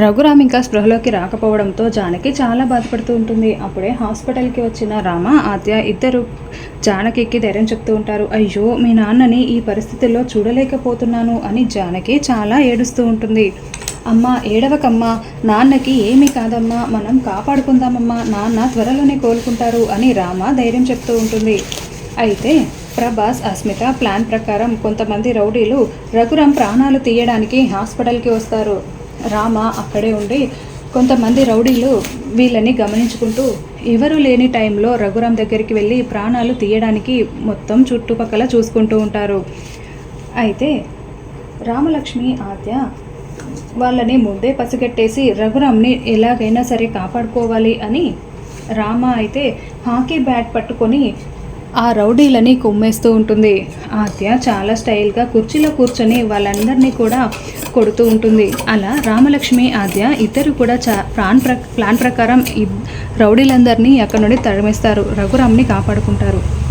రఘురామ్ ఇంకా స్పృహలోకి రాకపోవడంతో జానకి చాలా బాధపడుతూ ఉంటుంది. అప్పుడే హాస్పిటల్కి వచ్చిన రామ ఆద్య ఇద్దరు జానకికి ధైర్యం చెప్తూ ఉంటారు. అయ్యో మీ నాన్నని ఈ పరిస్థితుల్లో చూడలేకపోతున్నాను అని జానకి చాలా ఏడుస్తూ ఉంటుంది. అమ్మ ఏడవకమ్మా నాన్నకి ఏమీ కాదమ్మా మనం కాపాడుకుందామమ్మా నాన్న త్వరలోనే కోలుకుంటారు అని రామ ధైర్యం చెప్తూ ఉంటుంది. అయితే ప్రభాస్ అస్మిత ప్లాన్ ప్రకారం కొంతమంది రౌడీలు రఘురాం ప్రాణాలు తీయడానికి హాస్పిటల్కి వస్తారు. రామ అక్కడే ఉండి కొంతమంది రౌడీలు వీళ్ళని గమనించుకుంటూ ఎవరు లేని టైంలో రఘురాం దగ్గరికి వెళ్ళి ప్రాణాలు తీయడానికి మొత్తం చుట్టుపక్కల చూసుకుంటూ ఉంటారు. అయితే రామలక్ష్మి ఆద్య వాళ్ళని ముందే పసిగట్టేసి రఘురామ్ని ఎలాగైనా సరే కాపాడుకోవాలి అని రామ అయితే హాకీ బ్యాట్ పట్టుకొని ఆ రౌడీలని కుమ్మేస్తూ ఉంటుంది. ఆద్య చాలా స్టైల్గా కుర్చీలో కూర్చొని వాళ్ళందరినీ కూడా కొడుతూ ఉంటుంది. అలా రామలక్ష్మి ఆద్య ఇద్దరు కూడా చా ప్లాన్ ప్ర ప్లాన్ ప్రకారం ఈ రౌడీలందరినీ అక్కడ నుండి తరిమేస్తారు. రఘురామ్ని కాపాడుకుంటారు.